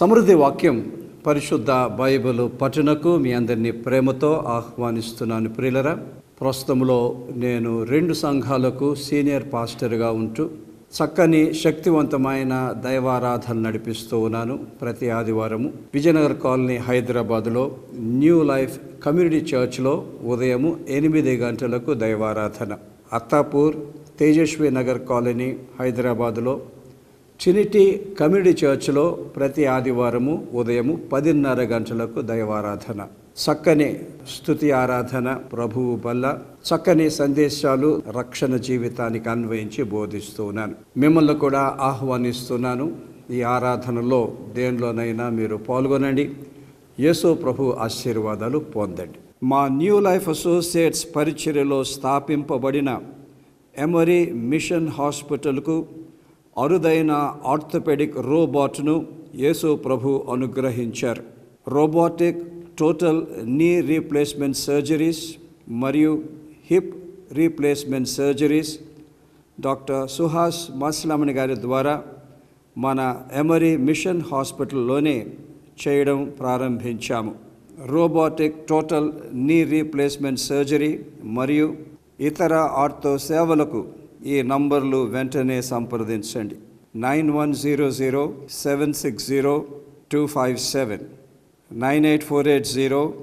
సమృద్ధి వాక్యం పరిశుద్ధ బైబిల్ పఠనకు మీ అందరినీ ప్రేమతో ఆహ్వానిస్తున్నాను. ప్రియులరా ప్రస్తుతంలో నేను రెండు సంఘాలకు సీనియర్ పాస్టర్గా ఉంటూ చక్కని శక్తివంతమైన దైవారాధన నడిపిస్తూ ఉన్నాను. ప్రతి ఆదివారము విజయనగర్ కాలనీ హైదరాబాద్లో న్యూ లైఫ్ కమ్యూనిటీ చర్చ్లో ఉదయము ఎనిమిది గంటలకు దైవారాధన. అత్తాపూర్ తేజస్వి నగర్ కాలనీ హైదరాబాద్లో ట్రినిటీ కమ్యూనిటీ చర్చ్లో ప్రతి ఆదివారము ఉదయము పదిన్నర గంటలకు దైవారాధన. చక్కని స్థుతి ఆరాధన ప్రభువు వల్ల చక్కని సందేశాలు రక్షణ జీవితానికి అన్వయించి బోధిస్తున్నాను మిమ్మల్ని కూడా ఆహ్వానిస్తున్నాను. ఈ ఆరాధనలో దేనిలోనైనా మీరు పాల్గొనండి. యేసు ప్రభు ఆశీర్వాదాలు పొందండి. మా న్యూ లైఫ్ అసోసియేట్స్ పరిచర్యలో స్థాపింపబడిన ఎమరీ మిషన్ హాస్పిటల్కు అరుదైన ఆర్థోపెడిక్ రోబోట్ను యేసు ప్రభు అనుగ్రహించారు. Robotic total knee replacement surgeries మరియు hip replacement surgeries doctor Suhas Maslamani గారి ద్వారా మన ఎమరీ మిషన్ హాస్పిటల్లోనే చేయడం ప్రారంభించాము. Robotic total knee replacement surgery మరియు ఇతర ఆర్థో సేవలకు ఈ నంబర్లు వెంటనే సంప్రదించండి. Nine one zero zero seven six zero two five seven. Nine eight four eight zero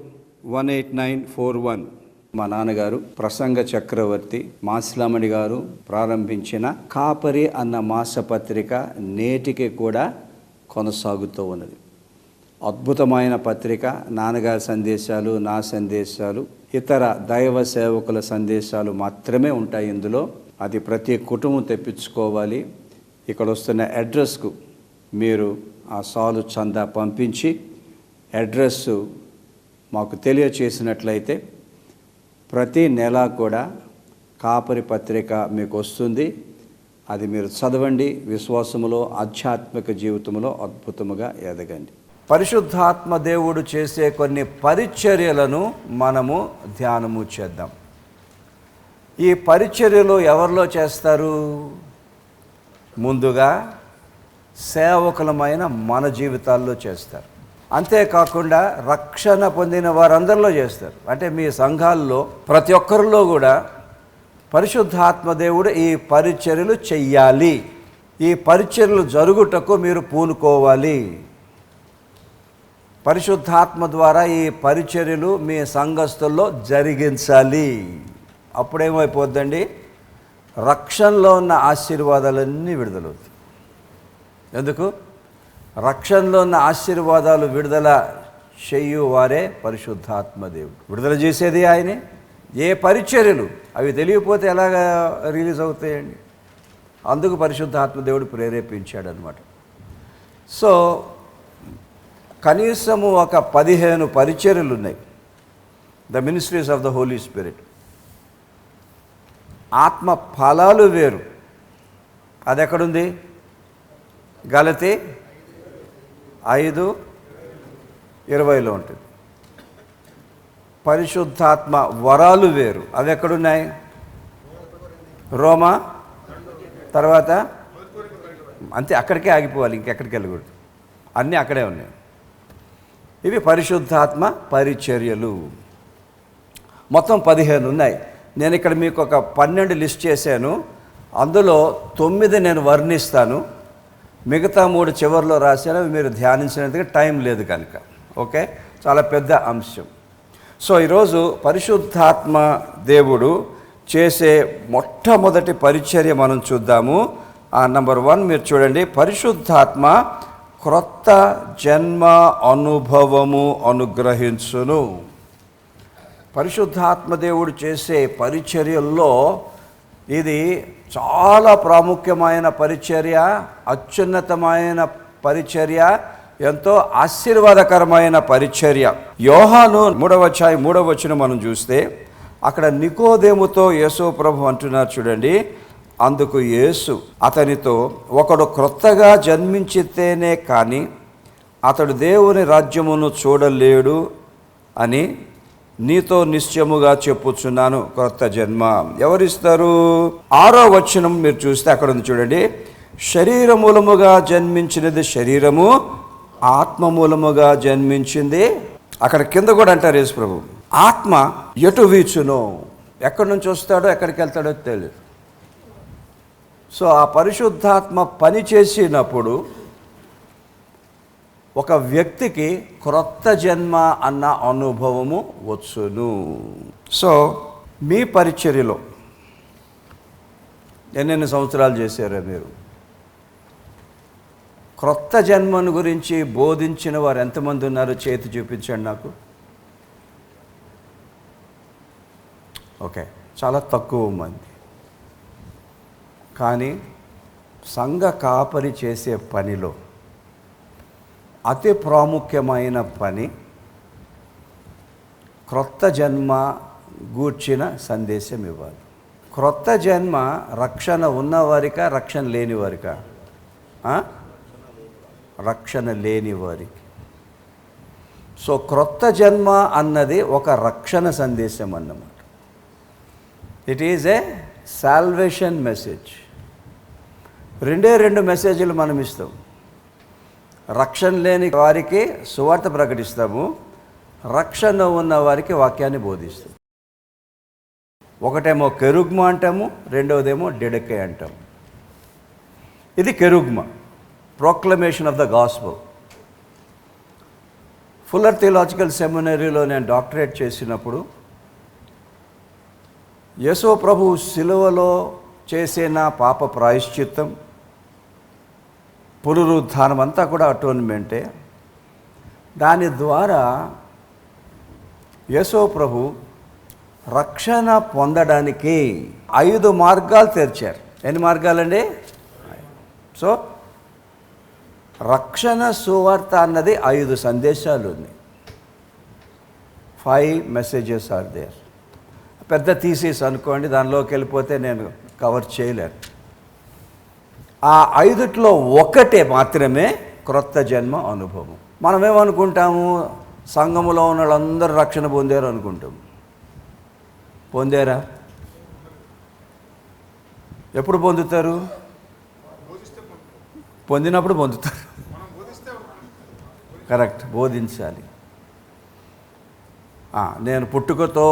one eight nine four one. మా నాన్నగారు ప్రసంగ చక్రవర్తి మాసిలామణి గారు ప్రారంభించిన కాపరి అన్న మాసపత్రిక నేటికి కూడా కొనసాగుతూ ఉన్నది. అద్భుతమైన పత్రిక నాన్నగారి సందేశాలు నా సందేశాలు ఇతర దైవ సేవకుల సందేశాలు మాత్రమే ఉంటాయి ఇందులో. అది ప్రతి కుటుంబం తెప్పించుకోవాలి. ఇక్కడ వస్తున్న అడ్రస్కు మీరు ఆ సాలు చందా పంపించి అడ్రస్ మాకు తెలియచేసినట్లయితే ప్రతి నెల కూడా కాపరి పత్రిక మీకు వస్తుంది. అది మీరు చదవండి. విశ్వాసములో ఆధ్యాత్మిక జీవితంలో అద్భుతముగా ఎదగండి. పరిశుద్ధాత్మ దేవుడు చేసే కొన్ని పరిచర్యలను మనము ధ్యానము చేద్దాం. ఈ పరిచర్యలు ఎవరిలో చేస్తారు? ముందుగా సేవకులమైన మన జీవితాల్లో చేస్తారు. అంతేకాకుండా రక్షణ పొందిన వారందరిలో చేస్తారు. అంటే మీ సంఘాల్లో ప్రతి ఒక్కరిలో కూడా పరిశుద్ధాత్మ దేవుడు ఈ పరిచర్యలు చెయ్యాలి. ఈ పరిచర్యలు జరుగుటకు మీరు పూనుకోవాలి. పరిశుద్ధాత్మ ద్వారా ఈ పరిచర్యలు మీ సంఘస్థుల్లో జరిగించాలి. అప్పుడేమైపోద్దండి? రక్షణలో ఉన్న ఆశీర్వాదాలన్నీ విడుదలవుతాయి. ఎందుకు? రక్షణలో ఉన్న ఆశీర్వాదాలు విడుదల చెయ్యు వారే పరిశుద్ధాత్మ దేవుడు. విడుదల చేసేది ఆయనే. ఏ పరిచర్యలు? అవి తెలియకపోతే ఎలాగా రిలీజ్ అవుతాయండి? అందుకు పరిశుద్ధాత్మ దేవుడు ప్రేరేపించాడు అనమాట సో కనీసము ఒక పదిహేను పరిచర్యలు ఉన్నాయి the ministries of the holy spirit ఆత్మ ఫలాలు వేరు. అది ఎక్కడుంది గలతి ఐదు ఇరవైలో ఉంటుంది. పరిశుద్ధాత్మ వరాలు వేరు. అవి ఎక్కడున్నాయి రోమా? తర్వాత? అంతే అక్కడికే ఆగిపోవాలి ఇంకెక్కడికి వెళ్ళకూడదు. అన్నీ అక్కడే ఉన్నాయి. ఇవి పరిశుద్ధాత్మ పరిచర్యలు. మొత్తం పదిహేను ఉన్నాయి నేను ఇక్కడ మీకు ఒక పన్నెండు లిస్ట్ చేశాను. అందులో తొమ్మిది నేను వర్ణిస్తాను. మిగతా మూడు చివరిలో రాశాను. అవి మీరు ధ్యానించినందుకు టైం లేదు కనుక. ఓకే? చాలా పెద్ద అంశం. సో ఈరోజు పరిశుద్ధాత్మ దేవుడు చేసే మొట్టమొదటి పరిచర్య మనం చూద్దాము. ఆ నంబర్ వన్ మీరు చూడండి. పరిశుద్ధాత్మ క్రొత్త జన్మ అనుభవము అనుగ్రహించును. పరిశుద్ధాత్మ దేవుడు చేసే పరిచర్యల్లో ఇది చాలా ప్రాముఖ్యమైన పరిచర్య అత్యున్నతమైన పరిచర్య ఎంతో ఆశీర్వాదకరమైన పరిచర్య. యోహాను మూడవ ఛాయ్ మూడవ వచ్చిన మనం చూస్తే అక్కడ నికోదేముతో యేసు ప్రభు అంటున్నారు చూడండి అందుకు యేసు అతనితో ఒకడు క్రొత్తగా జన్మించితేనే కానీ అతడు దేవుని రాజ్యమును చూడలేడు అని నీతో నిశ్చయముగా చెప్పుచున్నాను క్రొత్త జన్మ. ఎవరిస్తారు? ఆరో వచనం మీరు చూస్తే అక్కడ ఉంది చూడండి. శరీర మూలముగా జన్మించినది శరీరము ఆత్మ మూలముగా జన్మించింది. అక్కడ కింద కూడా అంటారు యేసు ప్రభు. ఆత్మ ఎటు వీచును. ఎక్కడి నుంచి వస్తాడో ఎక్కడికి వెళ్తాడో తెలియదు. సో ఆ పరిశుద్ధాత్మ పని చేసినప్పుడు ఒక వ్యక్తికి క్రొత్త జన్మ అన్న అనుభవము వచ్చును. సో మీ పరిచర్యలో ఎన్నెన్ని సంవత్సరాలు చేశారో మీరు? క్రొత్త జన్మను గురించి బోధించిన వారు ఎంతమంది ఉన్నారో? చేతి చూపించండి నాకు. ఓకే చాలా తక్కువ మంది. కానీ సంఘ కాపరి చేసే పనిలో అతి ప్రాముఖ్యమైన పని క్రొత్త జన్మ గూర్చిన సందేశం ఇవ్వాలి. క్రొత్త జన్మ రక్షణ ఉన్నవారికా రక్షణ లేని వారికా రక్షణ లేని వారికి సో క్రొత్త జన్మ అన్నది ఒక రక్షణ సందేశం అన్నమాట. It is a salvation message రెండే రెండు మెసేజ్లు మనం ఇస్తాం. రక్షణ లేని వారికి సువార్త ప్రకటిస్తాము. రక్షణ ఉన్న వారికి వాక్యాన్ని బోధిస్తాం ఒకటేమో కెరుగ్మ అంటాము రెండవదేమో డెడకే అంటాము. ఇది kerygma proclamation of the gospel Fuller theological సెమినరీలో నేను డాక్టరేట్ చేసినప్పుడు యశో ప్రభు శిలువలో చేసిన పాప ప్రాయశ్చిత్తం పునరుద్ధానం అంతా కూడా అటోన్మెంటే. దాని ద్వారా యశో ప్రభు రక్షణ పొందడానికి ఐదు మార్గాలు తెరిచారు. ఎన్ని మార్గాలండి? సో రక్షణ సువార్త అన్నది ఐదు సందేశాలు ఉన్నాయి. Five messages are there. పెద్ద థీసిస్ అనుకోండి దానిలోకి వెళ్ళిపోతే నేను కవర్ చేయలేను. ఆ ఐదుట్లో ఒకటే మాత్రమే క్రొత్త జన్మ అనుభవం. మనం ఏమనుకుంటాము సంఘములో ఉన్న వాళ్ళందరూ రక్షణ పొందారు అనుకుంటాం. పొందారా? ఎప్పుడు పొందుతారు? పొందినప్పుడు పొందుతారు. కరెక్ట్ బోధించాలి. నేను పుట్టుకతో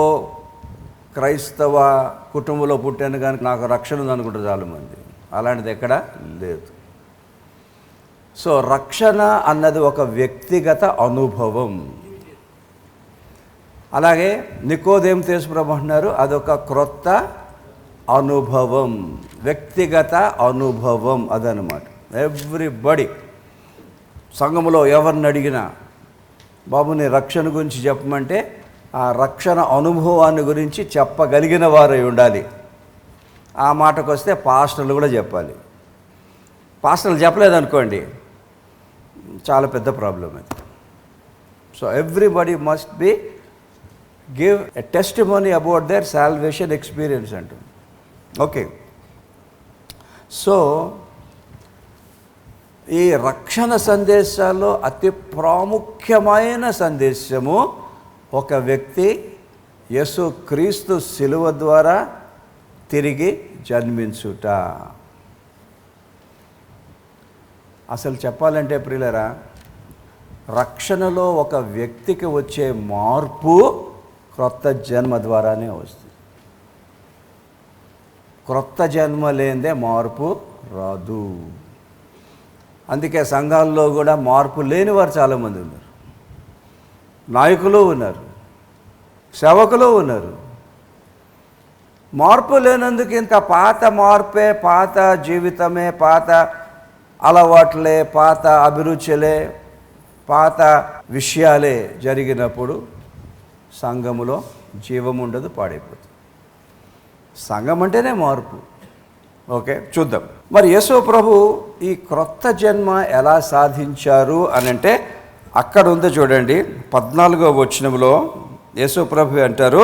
క్రైస్తవ కుటుంబంలో పుట్టాను కానీ నాకు రక్షణ ఉంది అనుకుంటారు చాలామంది అలాంటిది ఎక్కడ లేదు. సో రక్షణ అన్నది ఒక వ్యక్తిగత అనుభవం. అలాగే నికోదేం తీసుప్రభు అంటున్నారు అదొక క్రొత్త అనుభవం వ్యక్తిగత అనుభవం అదనమాట ఎవ్రీబడి సంఘంలో ఎవరిని అడిగినా బాబు నీ రక్షణ గురించి చెప్పమంటే ఆ రక్షణ అనుభవాన్ని గురించి చెప్పగలిగిన వారై ఉండాలి. ఆ మాటకు వస్తే పాస్టర్లు కూడా చెప్పాలి. పాస్టర్లు చెప్పలేదనుకోండి చాలా పెద్ద ప్రాబ్లం అది. So everybody must be give a testimony about their salvation experience అంటుంది. ఓకే. సో ఈ రక్షణ సందేశాల్లో అతి ప్రాముఖ్యమైన సందేశము ఒక వ్యక్తి యేసు క్రీస్తు శిలువ ద్వారా తిరిగి జన్మించుట. అసలు చెప్పాలంటే ప్రియులరా రక్షణలో ఒక వ్యక్తికి వచ్చే మార్పు క్రొత్త జన్మ ద్వారానే వస్తుంది. క్రొత్త జన్మ లేనిదే మార్పు రాదు. అందుకే సంఘాల్లో కూడా మార్పు లేని వారు చాలామంది ఉన్నారు. నాయకులు ఉన్నారు సేవకులు ఉన్నారు. మార్పు లేనందుకు ఇంకా పాత మార్పే పాత జీవితమే పాత అలవాట్లే పాత అభిరుచులే పాత విషయాలే జరిగినప్పుడు సంఘములో జీవం ఉండదు పాడైపోతుంది. సంఘం అంటేనే మార్పు. ఓకే చూద్దాం. మరి యేసు ప్రభు ఈ క్రొత్త జన్మ ఎలా సాధించారు అని అంటే అక్కడ ఉంది చూడండి పద్నాలుగో వచనములో యేసు ప్రభు అంటారు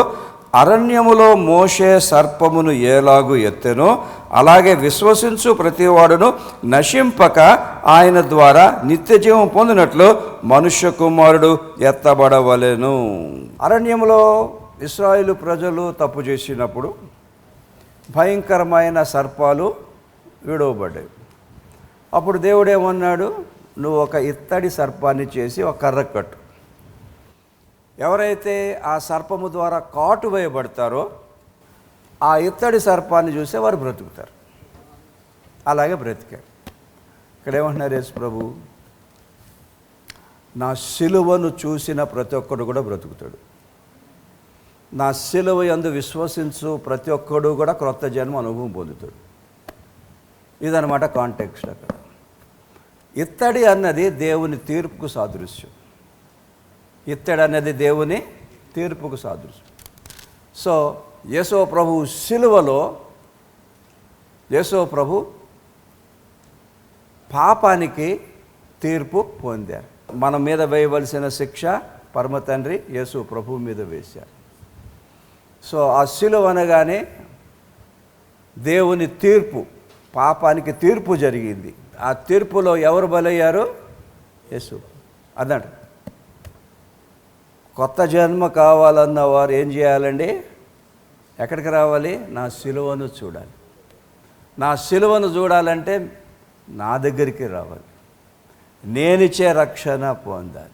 అరణ్యములో మోషే సర్పమును ఏలాగు ఎత్తెనో అలాగే విశ్వసించు ప్రతివాడును నశింపక ఆయన ద్వారా నిత్యజీవం పొందినట్లు మనుష్య కుమారుడు ఎత్తబడవలెను. అరణ్యములో ఇస్రాయిలు ప్రజలు తప్పు చేసినప్పుడు భయంకరమైన సర్పాలు విడవబడ్డాయి. అప్పుడు దేవుడేమన్నాడు నువ్వు ఒక ఇత్తడి సర్పాన్ని చేసి ఒక కర్ర కట్టు. ఎవరైతే ఆ సర్పము ద్వారా కాటు వేయబడతారో ఆ ఇత్తడి సర్పాన్ని చూస్తే వారు బ్రతుకుతారు. అలాగే బ్రతికారు. ఇక్కడ ఏమంటున్నారు యేసు ప్రభు? నా సిలువను చూసిన ప్రతి ఒక్కడు కూడా బ్రతుకుతాడు. నా సిలువ ఎందు విశ్వసించు ప్రతి ఒక్కడు కూడా క్రొత్త జన్మ అనుభవం పొందుతాడు. ఇదనమాట కాంటెక్స్ట్ అక్కడ. ఇత్తడి అన్నది దేవుని తీర్పుకు సాదృశ్యం. ఇత్తడి అనేది దేవుని తీర్పుకు సాదృశ్యం. సో యేసో ప్రభు శిలువలో యేసో ప్రభు పాపానికి తీర్పు పొందారు. మన మీద వేయవలసిన శిక్ష పరమ తండ్రి యేసు ప్రభు మీద వేశారు. సో ఆ శిలువ అనగానే దేవుని తీర్పు పాపానికి తీర్పు జరిగింది. ఆ తీర్పులో ఎవరు బలయ్యారు? యేసు అన్నాడు. కొత్త జన్మ కావాలన్న వారు ఏం చేయాలండి? ఎక్కడికి రావాలి? నా సిలువను చూడాలి. నా సిలువను చూడాలంటే నా దగ్గరికి రావాలి. నేనిచ్చే రక్షణ పొందాలి.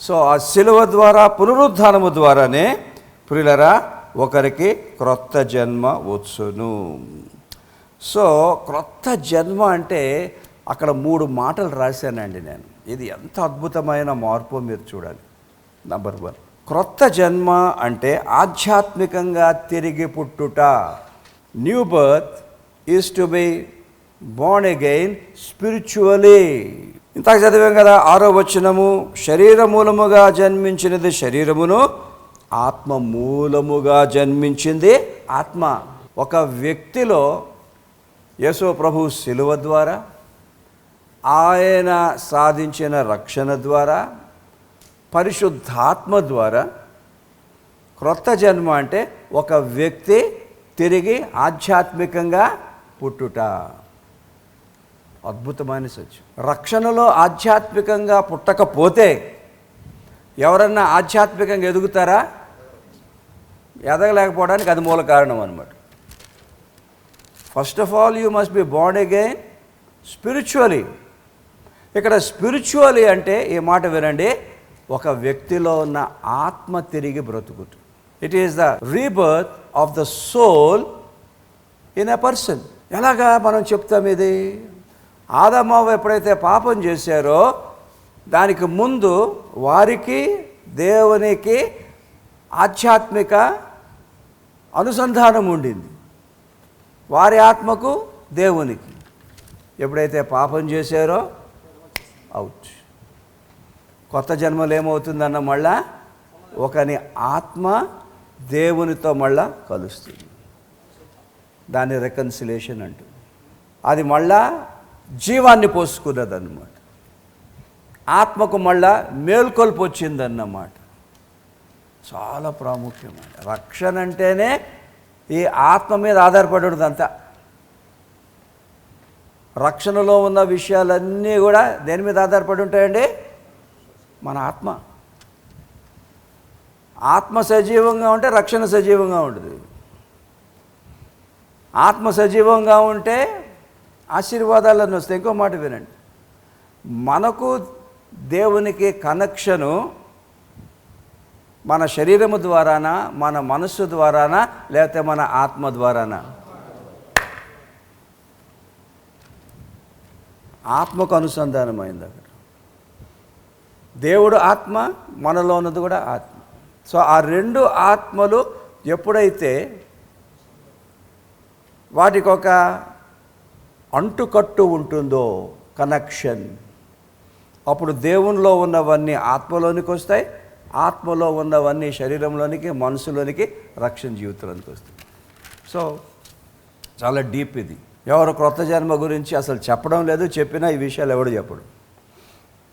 సో ఆ సిలువ ద్వారా పునరుద్ధానము ద్వారానే ప్రియులరా ఒకరికి క్రొత్త జన్మ వచ్చును. సో క్రొత్త జన్మ అంటే అక్కడ మూడు మాటలు రాశానండి నేను. ఇది ఎంత అద్భుతమైన మార్పు మీరు చూడాలి. నంబర్ వన్ క్రొత్త జన్మ అంటే ఆధ్యాత్మికంగా తిరిగి పుట్టుట. New birth is to be born again spiritually ఇంతకు చదివాం కదా ఆరో వచనము శరీర మూలముగా జన్మించినది శరీరమును ఆత్మ మూలముగా జన్మించింది ఆత్మ. ఒక వ్యక్తిలో యేసో ప్రభు శిలువ ద్వారా ఆయన సాధించిన రక్షణ ద్వారా పరిశుద్ధాత్మ ద్వారా క్రొత్త జన్మ అంటే ఒక వ్యక్తి తిరిగి ఆధ్యాత్మికంగా పుట్టుట. అద్భుతమైన సత్యం. రక్షణలో ఆధ్యాత్మికంగా పుట్టకపోతే ఎవరన్నా ఆధ్యాత్మికంగా ఎదుగుతారా? ఎదగలేకపోవడానికి అది మూల కారణం అనమాట first of all you must be bond again spiritually ఇక్కడ స్పిరిచువలీ అంటే ఈ మాట వినండి ఒక వ్యక్తిలో ఉన్న ఆత్మ తిరిగి బ్రతుకుట it is the rebirth of the soul in a person ఎలాగా మనం చెప్తాం ఇది? ఆదమావ ఎప్పుడైతే పాపం చేశారో దానికి ముందు వారికి దేవునికి ఆధ్యాత్మిక అనుసంధానం ఉండింది. వారి ఆత్మకు దేవునికి. ఎప్పుడైతే పాపం చేశారో అవుట్. కొత్త జన్మలు ఏమవుతుందన్న మళ్ళా ఒకని ఆత్మ దేవునితో మళ్ళా కలుస్తుంది. దాన్ని రెకన్సిలేషన్ అంటుంది అది మళ్ళా జీవాన్ని పోసుకున్నది అన్నమాట ఆత్మకు మళ్ళా మేల్కొల్పు వచ్చిందన్నమాట చాలా ప్రాముఖ్యమైన రక్షణ అంటేనే ఈ ఆత్మ మీద ఆధారపడి అంతా రక్షణలో ఉన్న విషయాలన్నీ కూడా దేని మీద ఆధారపడి ఉంటాయండి? మన ఆత్మ. ఆత్మ సజీవంగా ఉంటే రక్షణ సజీవంగా ఉంటుంది. ఆత్మ సజీవంగా ఉంటే ఆశీర్వాదాలను వస్తాయి. ఇంకో మాట వినండి. మనకు దేవునికి కనెక్షను మన శరీరము ద్వారానా మన మనస్సు ద్వారానా లేకపోతే మన ఆత్మ ద్వారానా? ఆత్మకు అనుసంధానమైంది అక్కడ. దేవుడు ఆత్మ మనలో ఉన్నది కూడా ఆత్మ. సో ఆ రెండు ఆత్మలు ఎప్పుడైతే వాటికి ఒక అంటుకట్టు ఉంటుందో కనెక్షన్ అప్పుడు దేవునిలో ఉన్నవన్నీ ఆత్మలోనికి వస్తాయి ఆత్మలో ఉన్నవన్నీ శరీరంలోనికి మనసులోనికి రక్షణ జీవితంలోనికి వస్తాయి. సో చాలా డీప్ ఇది. ఎవరు క్రొత్త జన్మ గురించి అసలు చెప్పడం లేదు చెప్పినా ఈ విషయాలు ఎవడు చెప్పడు.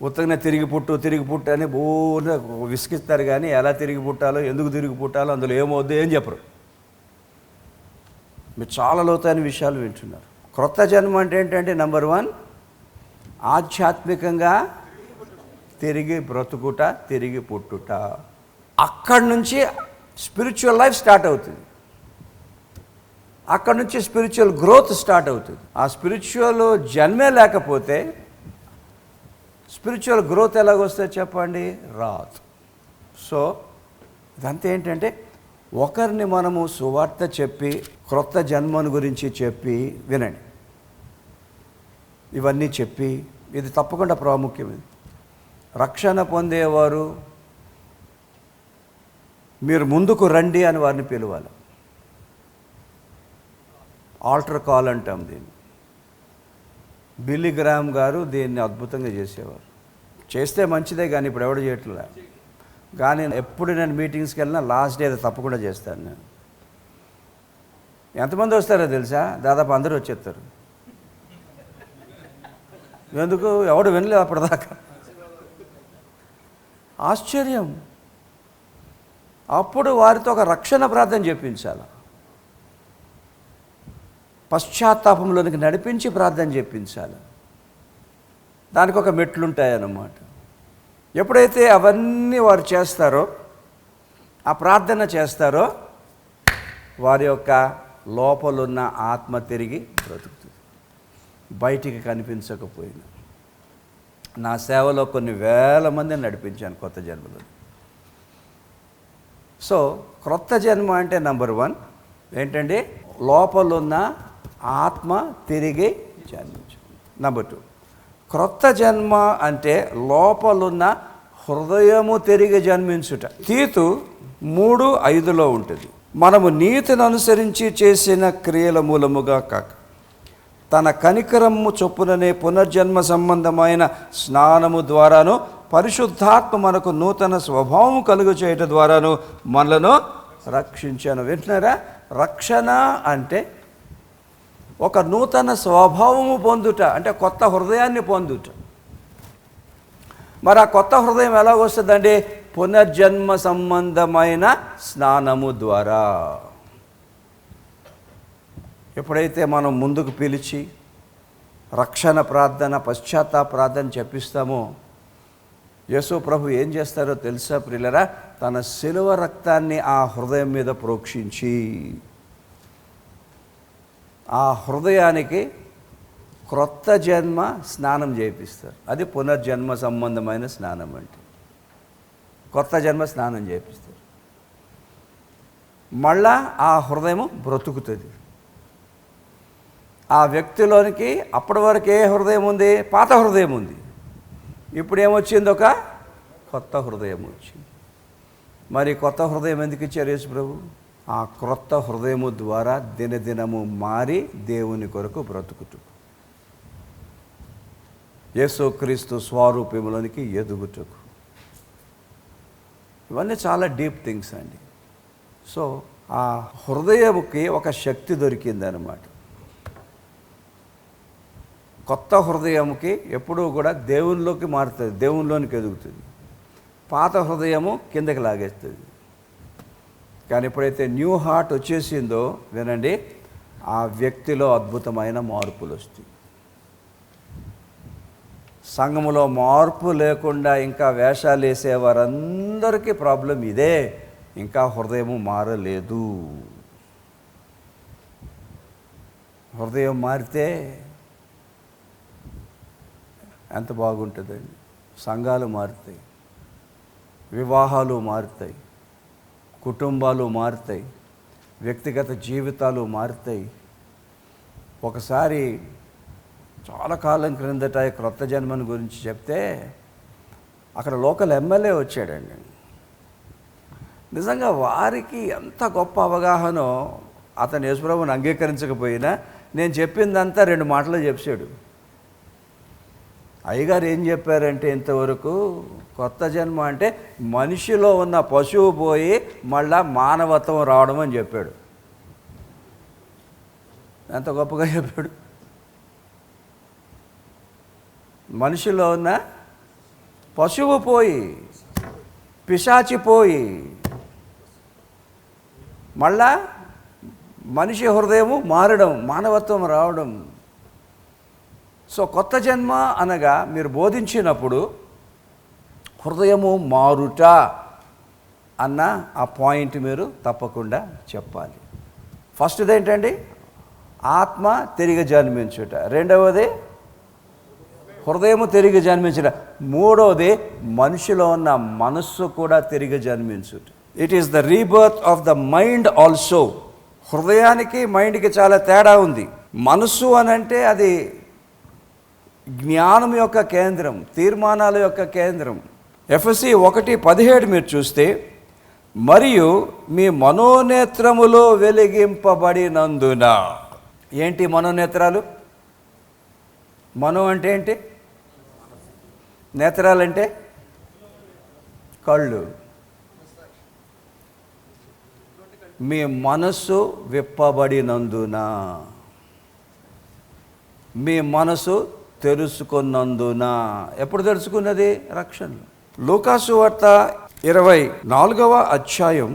ఉత్తగానే తిరిగి పుట్టు తిరిగి పుట్టు అని బోర్న విసిగిస్తారు కానీ ఎలా తిరిగి పుట్టాలో ఎందుకు తిరిగి పుట్టాలో అందులో ఏమవుద్దు ఏం చెప్పరు. మీరు చాలా లోతైన విషయాలు వింటున్నారు. క్రొత్త జన్మ అంటే ఏంటంటే నెంబర్ వన్ ఆధ్యాత్మికంగా తిరిగి బ్రతుకుట తిరిగి పుట్టుట. అక్కడి నుంచి స్పిరిచువల్ లైఫ్ స్టార్ట్ అవుతుంది. అక్కడ నుంచి స్పిరిచువల్ గ్రోత్ స్టార్ట్ అవుతుంది. ఆ స్పిరిచువల్ జన్మే లేకపోతే స్పిరిచువల్ గ్రోత్ ఎలాగొస్తుంది చెప్పండి? రాదు. సో ఇదంతా ఏంటంటే ఒకరిని మనము సువార్త చెప్పి క్రొత్త జన్మను గురించి చెప్పి వినండి. ఇవన్నీ చెప్పి ఇది తప్పకుండా ప్రాముఖ్యమైనది రక్షణ పొందేవారు మీరు ముందుకు రండి అని వారిని పిలవాలి. ఆల్టర్ కాల్ అంటాం దీన్ని. బిల్లీ గ్రామ్ గారు దీన్ని అద్భుతంగా చేసేవారు. చేస్తే మంచిదే కానీ ఇప్పుడు ఎవడు చేయట్లే. కానీ ఎప్పుడు నేను మీటింగ్స్కి వెళ్ళినా లాస్ట్ డే అది తప్పకుండా చేస్తాను నేను. ఎంతమంది వస్తారో తెలుసా? దాదాపు అందరూ వచ్చేస్తారు. ఎందుకు? ఎవడు వినలేదు అప్పటిదాకా. ఆశ్చర్యం. అప్పుడు వారితో ఒక రక్షణ ప్రార్థన చెప్పించాలి. పశ్చాత్తాపంలోనికి నడిపించి ప్రార్థన చెప్పించాలి. దానికి ఒక మెట్లుంటాయన్నమాట. ఎప్పుడైతే అవన్నీ వారు చేస్తారో ఆ ప్రార్థన చేస్తారో వారి యొక్క లోపలున్న ఆత్మ తిరిగి బ్రతుకుతుంది. బయటికి కనిపించకపోయినా. నా సేవలో కొన్ని వేల మందిని నడిపించాను కొత్త జన్మలో. సో క్రొత్త జన్మ అంటే నంబర్ వన్. ఏంటండి? లోపలున్న ఆత్మ తిరిగి జన్మించుకుంది నెంబర్ టూ క్రొత్త జన్మ అంటే లోపలున్న హృదయము తిరిగి జన్మించుట. తీతు మూడు ఐదులో ఉంటుంది. మనము నీతిని అనుసరించి చేసిన క్రియల మూలముగా కాక తన కనికరము చొప్పుననే పునర్జన్మ సంబంధమైన స్నానము ద్వారాను పరిశుద్ధాత్మ మనకు నూతన స్వభావం కలుగు చేయటం ద్వారాను మనలను రక్షించాను. వింటున్నారా? రక్షణ అంటే ఒక నూతన స్వభావము పొందుట అంటే కొత్త హృదయాన్ని పొందుట. మరి ఆ కొత్త హృదయం ఎలా వస్తుందండి? పునర్జన్మ సంబంధమైన స్నానము ద్వారా. ఎప్పుడైతే మనం ముందుకు పిలిచి రక్షణ ప్రార్థన పశ్చాత్తాప ప్రార్థన చెప్పిస్తామో యేసు ప్రభు ఏం చేస్తారో తెలుసా ప్రిల్లరా తన శిలువ రక్తాన్ని ఆ హృదయం మీద ప్రోక్షించి ఆ హృదయానికి క్రొత్త జన్మ స్నానం చేపిస్తారు అది పునర్జన్మ సంబంధమైన స్నానం అంటే. కొత్త జన్మ స్నానం చేపిస్తారు మళ్ళా ఆ హృదయం బ్రతుకుతుంది. ఆ వ్యక్తిలోనికి అప్పటి వరకు ఏ హృదయం ఉంది పాత హృదయం ఉంది. ఇప్పుడు ఏమొచ్చింది ఒక కొత్త హృదయం వచ్చింది. మరి కొత్త హృదయం ఎందుకు ఇచ్చారు యేసు ప్రభు ఆ క్రొత్త హృదయము ద్వారా దినదినము మారి దేవుని కొరకు బ్రతుకుతూ. యేసుక్రీస్తు స్వరూపంలోనికి ఎదుగుటకు ఇవన్నీ చాలా డీప్ థింగ్స్ అండి. సో ఆ హృదయముకి ఒక శక్తి దొరికిందనమాట కొత్త హృదయంకి ఎప్పుడూ కూడా దేవునిలోకి మారుతుంది దేవునిలోనికి ఎదుగుతుంది. పాత హృదయము కిందకి లాగేస్తుంది. కానీ ఎప్పుడైతే న్యూ హార్ట్ వచ్చేసిందో వినండి ఆ వ్యక్తిలో అద్భుతమైన మార్పులు వస్తాయి. సంఘములో మార్పు లేకుండా ఇంకా వేషాలు వేసే వారందరికీ ప్రాబ్లం ఇదే. ఇంకా హృదయము మారలేదు. హృదయం మారితే ఎంత బాగుంటుందండి. సంఘాలు మారుతాయి. వివాహాలు మారుతాయి. కుటుంబాలు మారుతాయి వ్యక్తిగత జీవితాలు మారుతాయి. ఒకసారి చాలా కాలం క్రిందట క్రొత్త జన్మని గురించి చెప్తే అక్కడ లోకల్ ఎమ్మెల్యే వచ్చాడండి. నిజంగా వారికి ఎంత గొప్ప అవగాహనో అతను యేసుప్రభుని అంగీకరించకపోయినా నేను చెప్పిందంతా రెండు మాటలు చెప్పాడు. అయ్యగారు ఏం చెప్పారంటే ఇంతవరకు కొత్త జన్మ అంటే మనిషిలో ఉన్న పశువు పోయి మళ్ళా మానవత్వం రావడం అని చెప్పాడు. ఎంత గొప్పగా చెప్పాడు. మనిషిలో ఉన్న పశువు పోయి పిశాచి పోయి మళ్ళా మనిషి హృదయము మారడం మానవత్వం రావడం. సో కొత్త జన్మ అనగా మీరు బోధించినప్పుడు హృదయము మారుట అన్న ఆ పాయింట్ మీరు తప్పకుండా చెప్పాలి. ఫస్ట్ది ఏంటండి ఆత్మ తిరిగి జన్మించుట. రెండవది హృదయము తిరిగి జన్మించుట. మూడవది మనిషిలో ఉన్న మనస్సు కూడా తిరిగి జన్మించుట. It is the rebirth of the mind also హృదయానికి మైండ్కి చాలా తేడా ఉంది. మనస్సు అని అంటే అది జ్ఞానం యొక్క కేంద్రం తీర్మానాల యొక్క కేంద్రం. ఎఫ్ఎస్సి ఒకటి పదిహేడు మీరు చూస్తే మరియు మీ మనోనేత్రములో వెలిగింపబడినందున. ఏంటి మనోనేత్రాలు? మనో అంటే ఏంటి? నేత్రాలంటే కళ్ళు. మీ మనస్సు విప్పబడినందున. మీ మనసు తెలుసుకున్నందున. ఎప్పుడు తెలుసుకున్నది? రక్షణ లూకాసు వార్త ఇరవై నాలుగవ అధ్యాయం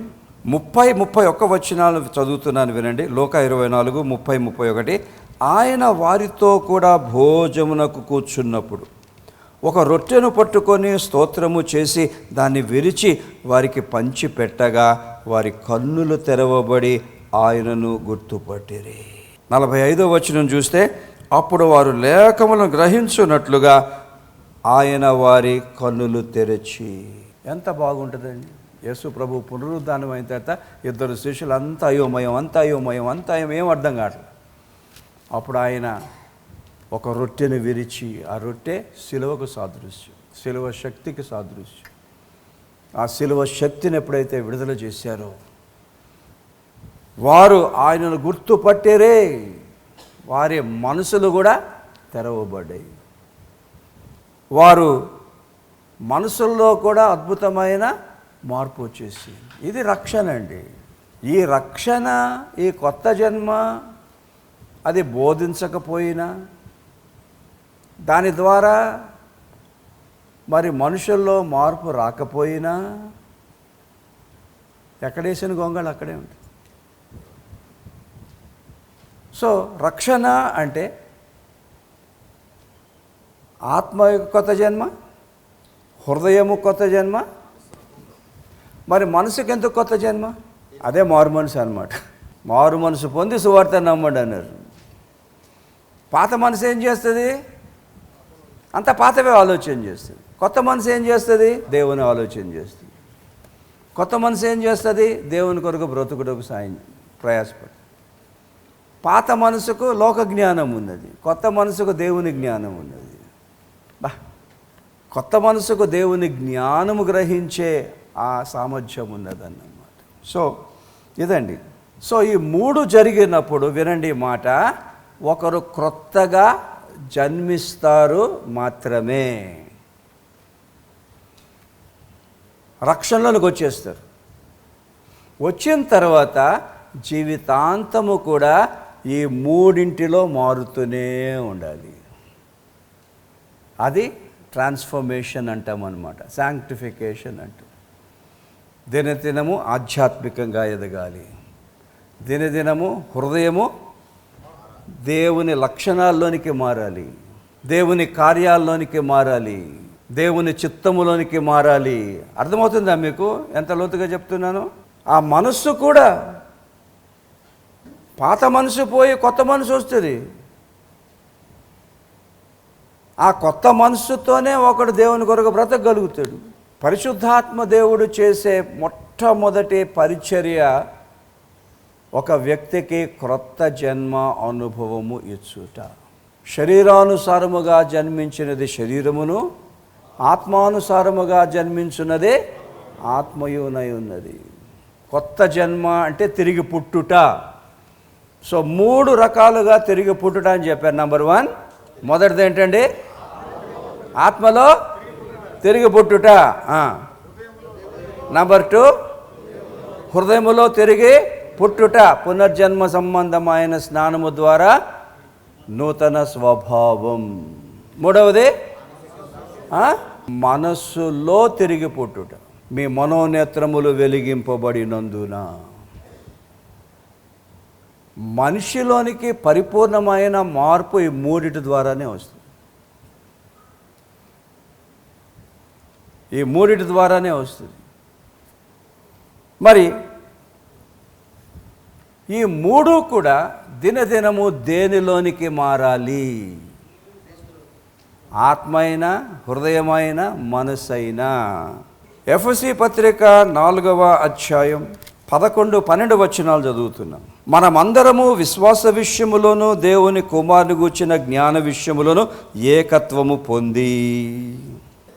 ముప్పై ముప్పై ఒక్క వచనాలు చదువుతున్నాను వినండి. లోక ఇరవై నాలుగు ముప్పై ముప్పై ఒకటి. ఆయన వారితో కూడా భోజమునకు కూర్చున్నప్పుడు ఒక రొట్టెను పట్టుకొని స్తోత్రము చేసి దాన్ని విరిచి వారికి పంచి పెట్టగా వారి కన్నులు తెరవబడి ఆయనను గుర్తుపట్టిరి. నలభై ఐదో వచనం చూస్తే అప్పుడు వారు లేఖములను గ్రహించున్నట్లుగా ఆయన వారి కన్నులు తెరచి. ఎంత బాగుంటుందండి. యేసు ప్రభు పునరుద్ధానం అయిన తర్వాత ఇద్దరు శిష్యులు అంత అయోమయం అంత అయోమయం అంత అయోమయం ఏం అర్థం కావట్లేదు అప్పుడు ఆయన ఒక రొట్టెను విరిచి ఆ రొట్టె సిలువకు సాదృశ్యం సిలువ శక్తికి సాదృశ్యం. ఆ సిలువ శక్తిని ఎప్పుడైతే విడుదల చేశారో వారు ఆయనను గుర్తుపట్టేరే. వారి మనసులు కూడా తెరవబడ్డాయి. వారు మనసుల్లో కూడా అద్భుతమైన మార్పు వచ్చేసి ఇది రక్షణ అండి. ఈ రక్షణ ఈ కొత్త జన్మ అది బోధించకపోయినా దాని ద్వారా మరి మనుషుల్లో మార్పు రాకపోయినా ఎక్కడేసిన గొంగళి అక్కడే ఉంటుంది. సో రక్షణ అంటే ఆత్మ కొత్త జన్మ హృదయము కొత్త జన్మ మరి మనసుకి ఎందుకు కొత్త జన్మ? అదే మారు మనసు అనమాట మారు మనసు పొంది సువార్త నమ్మండి అన్నారు. పాత మనసు ఏం చేస్తుంది? అంత పాతవే ఆలోచన చేస్తుంది. కొత్త మనసు ఏం చేస్తుంది? దేవుని ఆలోచన చేస్తుంది. కొత్త మనసు ఏం చేస్తుంది? దేవుని కొరకు బ్రతుకుటకు సాయం ప్రయాసపడు పాత మనసుకు లోక జ్ఞానం ఉన్నది. కొత్త మనసుకు దేవుని జ్ఞానం ఉన్నది. బా. కొత్త మనసుకు దేవుని జ్ఞానము గ్రహించే ఆ సామర్థ్యం ఉన్నదన్నమాట. సో ఇదండి. సో ఈ మూడు జరిగినప్పుడు వినండి మాట. ఒకరు క్రొత్తగా జన్మిస్తారు మాత్రమే. రక్షణలోనికి వచ్చేస్తారు. వచ్చిన తర్వాత జీవితాంతము కూడా ఈ మూడింటిలో మారుతూనే ఉండాలి. అది ట్రాన్స్ఫర్మేషన్ అంటాం అనమాట శాంక్టిఫికేషన్ అంటూ. దినదినము ఆధ్యాత్మికంగా ఎదగాలి. దినదినము హృదయము దేవుని లక్షణాల్లోనికి మారాలి. దేవుని కార్యాల్లోనికి మారాలి. దేవుని చిత్తములోనికి మారాలి. అర్థమవుతుందా మీకు? ఎంత లోతుగా చెప్తున్నాను? ఆ మనస్సు కూడా పాత మనసు పోయి కొత్త మనసు వస్తుంది. ఆ కొత్త మనస్సుతోనే ఒకడు దేవుని కొరకు బ్రతకగలుగుతాడు. పరిశుద్ధాత్మ దేవుడు చేసే మొట్టమొదటి పరిచర్య ఒక వ్యక్తికి క్రొత్త జన్మ అనుభవము ఇచ్చుట. శరీరానుసారముగా జన్మించినది శరీరమును ఆత్మానుసారముగా జన్మించున్నదే ఆత్మయునై ఉన్నది. కొత్త జన్మ అంటే తిరిగి పుట్టుట. సో మూడు రకాలుగా తిరిగి పుట్టుట అని చెప్పారు. నెంబర్ వన్ మొదటిది ఏంటండి? ఆత్మలో తిరిగి పుట్టుట. నంబర్ టూ హృదయములో తిరిగి పుట్టుట. పునర్జన్మ సంబంధమైన స్నానము ద్వారా నూతన స్వభావం. మూడవది మనస్సులో తిరిగి పుట్టుట. మీ మనోనేత్రములు వెలిగింపబడినందున. మనిషిలోనికి పరిపూర్ణమైన మార్పు ఈ మూడిటి ద్వారానే వస్తుంది. ఈ మూడిటి ద్వారానే వస్తుంది. మరి ఈ మూడు కూడా దినదినము దేనిలోనికి మారాలి? ఆత్మైన హృదయమైన మనసైన? ఎఫ్సి పత్రిక నాలుగవ అధ్యాయం. పదకొండు పన్నెండు వచనాలు చదువుతున్నాం. మనమందరము విశ్వాస విషయములోను దేవుని కుమారుని గూర్చిన జ్ఞాన విషయములోను ఏకత్వము పొంది.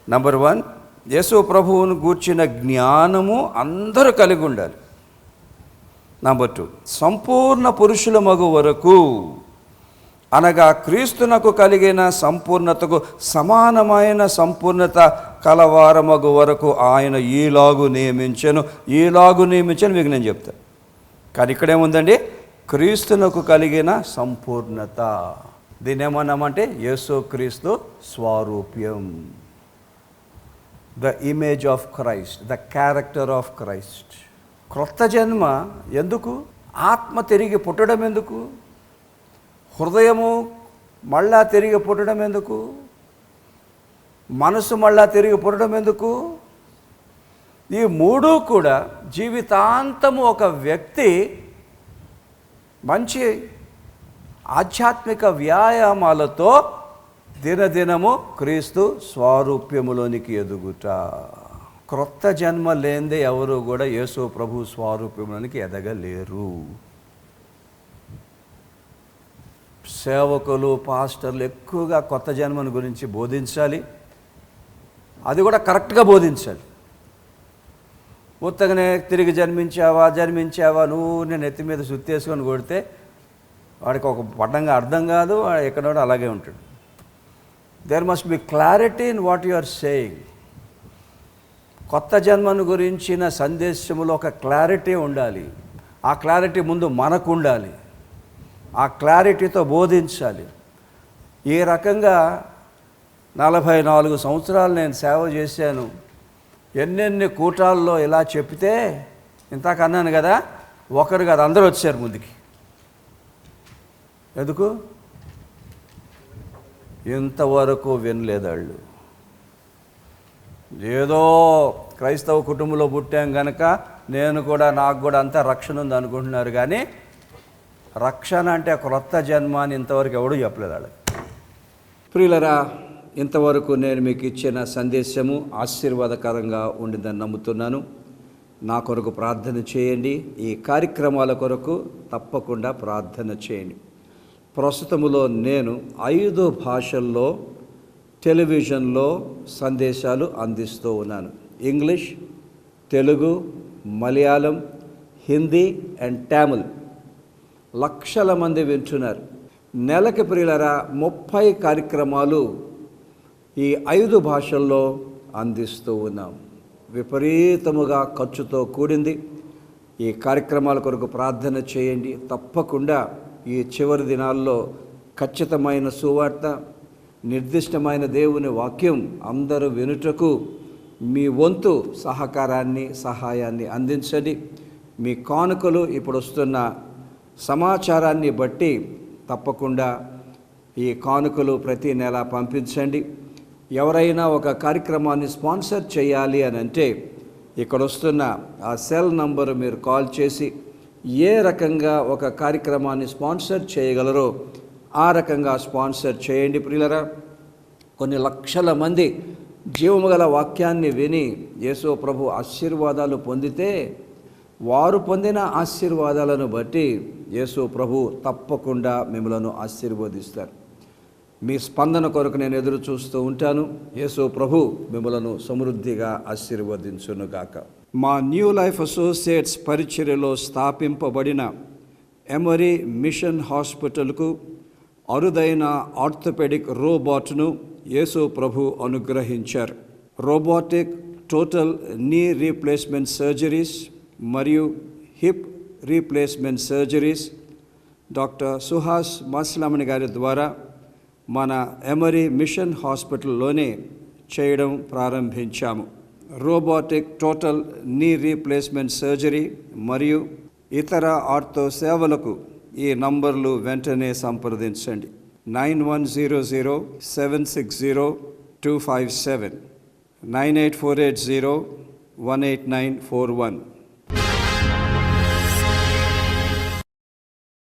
నంబర్ వన్ యేసు ప్రభువును గూర్చిన జ్ఞానము అందరూ కలిగి ఉండాలి. నంబర్ టూ సంపూర్ణ పురుషుల మగు వరకు అనగా క్రీస్తునకు కలిగిన సంపూర్ణతకు సమానమైన సంపూర్ణత కలవారమగు వరకు ఆయన ఈలాగు నియమించను. ఈలాగు నియమించను మీకు నేను చెప్తాను కానీ ఇక్కడేముందండి క్రీస్తునకు కలిగిన సంపూర్ణత. దీన్ని ఏమన్నామంటే యేసుక్రీస్తు స్వారూప్యం. The image of Christ the character of Christ క్రొత్త జన్మ ఎందుకు? ఆత్మ తిరిగి పుట్టడం ఎందుకు? హృదయము మళ్ళా తిరిగి పుట్టడం ఎందుకు? మనసు మళ్ళా తిరిగి పుట్టడం ఎందుకు? ఈ మూడు కూడా జీవితాంతము ఒక వ్యక్తి మంచి ఆధ్యాత్మిక వ్యాయామాలతో దినదినము క్రీస్తు స్వారూప్యములోనికి ఎదుగుట. క్రొత్త జన్మ లేనిదే ఎవరు కూడా యేసు ప్రభు స్వారూప్యములోనికి ఎదగలేరు. సేవకులు పాస్టర్లు ఎక్కువగా కొత్త జన్మను గురించి బోధించాలి. అది కూడా కరెక్ట్గా బోధించాలి. ఉత్తగానే తిరిగి జన్మించావా జన్మించావా నువ్వు నేను ఎత్తి మీద సుత్తేసుకొని కొడితే వాడికి ఒక పడ్డంగా అర్థం కాదు వాడు ఎక్కడో అలాగే ఉంటాడు. There must be clarity in what you are saying కొత్త జన్మను గురించిన సందేశంలో ఒక క్లారిటీ ఉండాలి. ఆ క్లారిటీ ముందు మనకు ఉండాలి ఆ క్లారిటీతో బోధించాలి. ఈ రకంగా నలభై నాలుగు సంవత్సరాలు నేను సేవ చేశాను. ఎన్నెన్ని కూటాల్లో ఇలా చెప్తే ఇంతాక అన్నాను కదా ఒకరు కాదు అందరూ వచ్చారు ముందుకి. ఎందుకు? ఇంతవరకు వినలేదు వాళ్ళు ఏదో క్రైస్తవ కుటుంబంలో పుట్టాం కనుక నేను కూడా నాకు కూడా అంతా రక్షణ ఉంది అనుకుంటున్నారు కానీ రక్షణ అంటే క్రొత్త జన్మ అని ఇంతవరకు ఎవడూ చెప్పలేదు వాళ్ళకి. ప్రియులరా ఇంతవరకు నేను మీకు ఇచ్చిన సందేశము ఆశీర్వాదకరంగా ఉండిందని నమ్ముతున్నాను. నా కొరకు ప్రార్థన చేయండి. ఈ కార్యక్రమాల కొరకు తప్పకుండా ప్రార్థన చేయండి. ప్రస్తుతములో నేను ఐదు భాషల్లో టెలివిజన్లో సందేశాలు అందిస్తూ ఉన్నాను. ఇంగ్లీష్ తెలుగు మలయాళం హిందీ అండ్ టామిల్ లక్షల మంది వింటున్నారు. నెలకి ప్రియులరా ముప్పై కార్యక్రమాలు ఈ ఐదు భాషల్లో అందిస్తూ ఉన్నాం. విపరీతముగా ఖర్చుతో కూడింది. ఈ కార్యక్రమాల కొరకు ప్రార్థన చేయండి. తప్పకుండా ఈ చివరి దినాల్లో ఖచ్చితమైన సువార్త నిర్దిష్టమైన దేవుని వాక్యం అందరూ వినుటకు మీ వంతు సహకారాన్ని సహాయాన్ని అందించండి. మీ కానుకలు ఇప్పుడు వస్తున్న సమాచారాన్ని బట్టి తప్పకుండా ఈ కానుకలు ప్రతి నెల పంపించండి. ఎవరైనా ఒక కార్యక్రమాన్ని స్పాన్సర్ చేయాలి అని అంటే ఇక్కడ వస్తున్న ఆ సెల్ నంబరు మీరు కాల్ చేసి ఏ రకంగా ఒక కార్యక్రమాన్ని స్పాన్సర్ చేయగలరో ఆ రకంగా స్పాన్సర్ చేయండి ప్రియులరా. కొన్ని లక్షల మంది జీవము గల వాక్యాన్ని విని యేసో ప్రభు ఆశీర్వాదాలు పొందితే వారు పొందిన ఆశీర్వాదాలను బట్టి యేసు ప్రభు తప్పకుండా మిమ్మలను ఆశీర్వదిస్తారు. మీ స్పందన కొరకు నేను ఎదురు చూస్తూ ఉంటాను. యేసు ప్రభు మిమ్మలను సమృద్ధిగా ఆశీర్వదించునుగాక. మా న్యూ లైఫ్ అసోసియేట్స్ పరిచర్యలో స్థాపింపబడిన ఎమరీ మిషన్ హాస్పిటల్కు అరుదైన ఆర్థోపెడిక్ రోబోట్ను యేసు ప్రభు అనుగ్రహించారు. Robotic total knee replacement surgeries మరియు hip replacement surgeries doctor Suhas Maslamani గారి ద్వారా మన ఎమరీ మిషన్ హాస్పిటల్లోనే చేయడం ప్రారంభించాము. Robotic total knee replacement surgery మరియు ఇతర ఆర్థో సేవలకు ఈ నంబర్లు వెంటనే సంప్రదించండి. Nine one zero zero seven six zero two five seven. Nine eight four eight zero one eight nine four one.